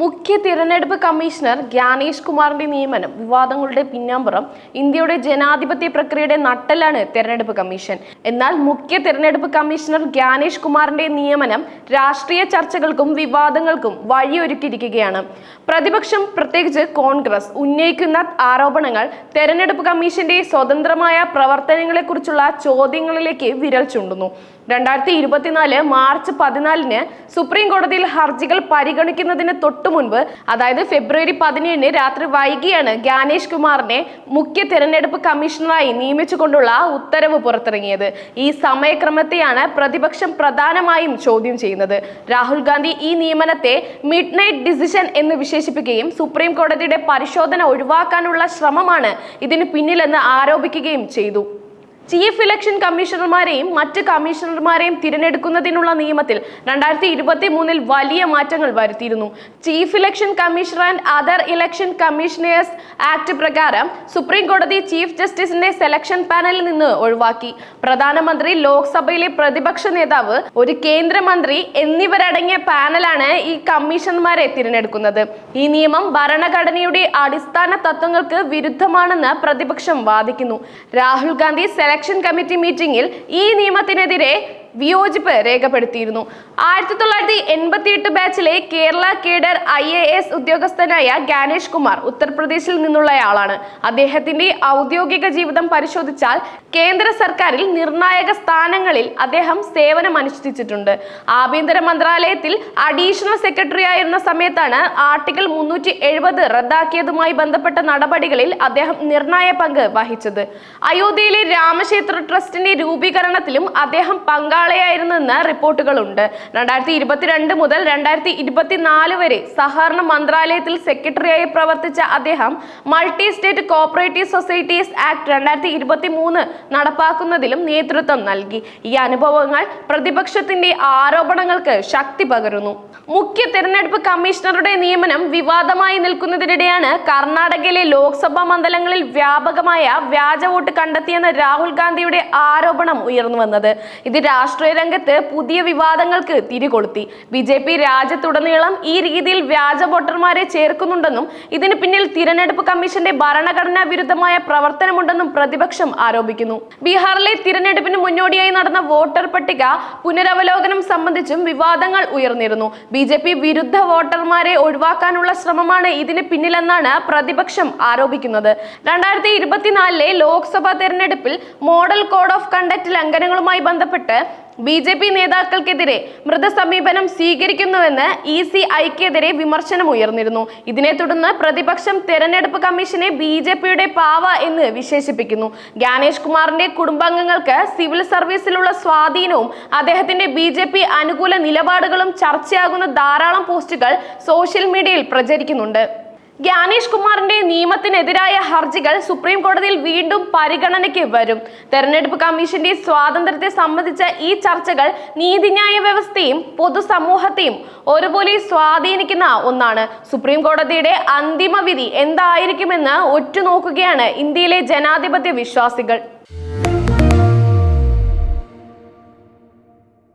മുഖ്യ തിരഞ്ഞെടുപ്പ് കമ്മീഷണർ ജ്ഞാനേഷ് കുമാറിന്റെ നിയമനം വിവാദങ്ങളുടെ പിന്നാമ്പുറം ഇന്ത്യയുടെ ജനാധിപത്യ പ്രക്രിയയുടെ നട്ടലാണ് തെരഞ്ഞെടുപ്പ് കമ്മീഷൻ. എന്നാൽ മുഖ്യ തിരഞ്ഞെടുപ്പ് കമ്മീഷണർ ജ്ഞാനേഷ് കുമാറിന്റെ നിയമനം രാഷ്ട്രീയ ചർച്ചകൾക്കും വിവാദങ്ങൾക്കും വഴിയൊരുക്കിയിരിക്കുകയാണ്. പ്രതിപക്ഷം പ്രത്യേകിച്ച് കോൺഗ്രസ് ഉന്നയിക്കുന്ന ആരോപണങ്ങൾ തെരഞ്ഞെടുപ്പ് കമ്മീഷന്റെ സ്വതന്ത്രമായ പ്രവർത്തനങ്ങളെക്കുറിച്ചുള്ള ചോദ്യങ്ങളിലേക്ക് വിരൽ ചൂണ്ടുന്നു. രണ്ടായിരത്തി ഇരുപത്തിനാല് മാർച്ച് പതിനാലിന് സുപ്രീം കോടതിയിൽ ഹർജികൾ പരിഗണിക്കുന്നതിന് തൊട്ടു മുൻപ് അതായത് ഫെബ്രുവരി പതിനേഴിന് രാത്രി വൈകിയാണ് ജ്ഞാനേഷ് കുമാറിനെ മുഖ്യ തെരഞ്ഞെടുപ്പ് കമ്മീഷണറായി നിയമിച്ചുകൊണ്ടുള്ള ഉത്തരവ് പുറത്തിറങ്ങിയത്. ഈ സമയക്രമത്തെയാണ് പ്രതിപക്ഷം പ്രധാനമായും ചോദ്യം ചെയ്യുന്നത്. രാഹുൽ ഗാന്ധി ഈ നിയമനത്തെ മിഡ് നൈറ്റ് ഡിസിഷൻ എന്ന് വിശേഷിപ്പിക്കുകയും സുപ്രീം കോടതിയുടെ പരിശോധന ഒഴിവാക്കാനുള്ള ശ്രമമാണ് ഇതിന് പിന്നിലെന്ന് ആരോപിക്കുകയും ചെയ്തു. ചീഫ് ഇലക്ഷൻ കമ്മീഷണർമാരെയും മറ്റ് കമ്മീഷണർമാരെയും തിരഞ്ഞെടുക്കുന്നതിനുള്ള നിയമത്തിൽ രണ്ടായിരത്തി ഇരുപത്തി മൂന്നിൽ വലിയ മാറ്റങ്ങൾ വരുത്തിയിരുന്നു. Chief election commissioner and other election commissioners act പ്രകാരം സുപ്രീം കോടതി ചീഫ് ജസ്റ്റിസിന്റെ സെലക്ഷൻ പാനലിൽ നിന്ന് ഒഴിവാക്കി. പ്രധാനമന്ത്രി ലോക്സഭയിലെ പ്രതിപക്ഷ നേതാവ് ഒരു കേന്ദ്രമന്ത്രി എന്നിവരടങ്ങിയ പാനലാണ് ഈ കമ്മീഷണർമാരെ തിരഞ്ഞെടുക്കുന്നത്. ഈ നിയമം ഭരണഘടനയുടെ അടിസ്ഥാന തത്വങ്ങൾക്ക് വിരുദ്ധമാണെന്ന് പ്രതിപക്ഷം വാദിക്കുന്നു. രാഹുൽ ഗാന്ധി സെലക്ഷൻ കമ്മിറ്റി മീറ്റിംഗിൽ ഈ നിയമത്തിനെതിരെ വിയോജിപ്പ് രേഖപ്പെടുത്തിയിരുന്നു. ആയിരത്തി തൊള്ളായിരത്തി എൺപത്തി എട്ട് ബാച്ചിലെ Kerala cadre I A S ഉദ്യോഗസ്ഥനായ ഗാനേഷ് കുമാർ ഉത്തർപ്രദേശിൽ നിന്നുള്ളയാളാണ്. അദ്ദേഹത്തിന്റെ ഔദ്യോഗിക ജീവിതം പരിശോധിച്ചാൽ കേന്ദ്ര സർക്കാരിൽ നിർണായക സ്ഥാനങ്ങളിൽ അദ്ദേഹം സേവനം അനുഷ്ഠിച്ചിട്ടുണ്ട് ആഭ്യന്തര മന്ത്രാലയത്തിൽ അഡീഷണൽ സെക്രട്ടറി ആയിരുന്ന സമയത്താണ് ആർട്ടിക്കിൾ മുന്നൂറ്റി എഴുപത് റദ്ദാക്കിയതുമായി ബന്ധപ്പെട്ട നടപടികളിൽ അദ്ദേഹം നിർണായ പങ്ക് വഹിച്ചത്. അയോധ്യയിലെ രാമക്ഷേത്ര ട്രസ്റ്റിന്റെ രൂപീകരണത്തിലും അദ്ദേഹം പങ്കാളിയായിരുന്നെന്ന് റിപ്പോർട്ടുകളുണ്ട്. രണ്ടായിരത്തി ഇരുപത്തിരണ്ട് മുതൽ രണ്ടായിരത്തി ഇരുപത്തിനാല് വരെ സഹകരണ മന്ത്രാലയത്തിൽ സെക്രട്ടറിയായി പ്രവർത്തിച്ച അദ്ദേഹം multi state cooperative societies act രണ്ടായിരത്തി ഇരുപത്തി മൂന്ന് നടപ്പാക്കുന്നതിലും നേതൃത്വം നൽകി. ഈ അനുഭവങ്ങൾ പ്രതിപക്ഷത്തിന്റെ ആരോപണങ്ങൾക്ക് ശക്തി പകരുന്നു. മുഖ്യ തെരഞ്ഞെടുപ്പ് കമ്മീഷണറുടെ നിയമനം വിവാദമായി നിൽക്കുന്നതിനിടെയാണ് കർണാടകയിലെ ലോക്സഭാ മണ്ഡലങ്ങളിൽ വ്യാപകമായ വ്യാജ വോട്ട് കണ്ടെത്തിയെന്ന രാഹുൽ ഗാന്ധിയുടെ ആരോപണം ഉയർന്നു വന്നത്. ഇത് രാഷ്ട്രീയ രംഗത്ത് പുതിയ വിവാദങ്ങൾക്ക് തിരികൊളുത്തി. ബി ജെ പി രാജ്യത്തുടനീളം ഈ രീതിയിൽ വ്യാജ വോട്ടർമാരെ ചേർക്കുന്നുണ്ടെന്നും ഇതിന് പിന്നിൽ തിരഞ്ഞെടുപ്പ് കമ്മീഷന്റെ ഭരണഘടനാ വിരുദ്ധമായ പ്രവർത്തനമുണ്ടെന്നും പ്രതിപക്ഷം ആരോപിക്കുന്നു. ബീഹാറിലെ തിരഞ്ഞെടുപ്പിന് മുന്നോടിയായി നടന്ന വോട്ടർ പട്ടിക പുനരവലോകനം സംബന്ധിച്ചും വിവാദങ്ങൾ ഉയർന്നിരുന്നു. ബി ജെ പി വിരുദ്ധ വോട്ടർമാരെ ഒഴിവാക്കാനുള്ള ശ്രമമാണ് ഇതിന് പിന്നിലെന്നാണ് പ്രതിപക്ഷം ആരോപിക്കുന്നത്. രണ്ടായിരത്തി ഇരുപത്തിനാലിലെ ലോക്സഭാ തെരഞ്ഞെടുപ്പിൽ മോഡൽ കോഡ് ഓഫ് കണ്ടക്ട് ലംഘനങ്ങളുമായി ബന്ധപ്പെട്ട് ബി ജെ പി നേതാക്കൾക്കെതിരെ മൃതസമീപനം സ്വീകരിക്കുന്നുവെന്ന് ഇ സി ഐക്കെതിരെ വിമർശനം ഉയർന്നിരുന്നു ഇതിനെ തുടർന്ന് പ്രതിപക്ഷം തെരഞ്ഞെടുപ്പ് കമ്മീഷനെ ബി ജെ പിയുടെ പാവ എന്ന് വിശേഷിപ്പിക്കുന്നു. ജ്ഞാനേഷ് കുമാറിന്റെ കുടുംബാംഗങ്ങൾക്ക് സിവിൽ സർവീസിലുള്ള സ്വാധീനവും അദ്ദേഹത്തിന്റെ ബി ജെ പി അനുകൂല നിലപാടുകളും ചർച്ചയാകുന്ന ധാരാളം പോസ്റ്റുകൾ സോഷ്യൽ മീഡിയയിൽ പ്രചരിക്കുന്നുണ്ട്. ജ്ഞാനേഷ് കുമാറിന്റെ നിയമത്തിനെതിരായ ഹർജികൾ സുപ്രീം കോടതിയിൽ വീണ്ടും പരിഗണനയ്ക്ക് വരും. തെരഞ്ഞെടുപ്പ് കമ്മീഷന്റെ സ്വാതന്ത്ര്യത്തെ സംബന്ധിച്ച ഈ ചർച്ചകൾ നീതിന്യായ വ്യവസ്ഥയും പൊതുസമൂഹത്തെയും ഒരുപോലെ സ്വാധീനിക്കുന്ന ഒന്നാണ്. സുപ്രീം കോടതിയുടെ അന്തിമ വിധി എന്തായിരിക്കുമെന്ന് ഒറ്റുനോക്കുകയാണ് ഇന്ത്യയിലെ ജനാധിപത്യ വിശ്വാസികൾ.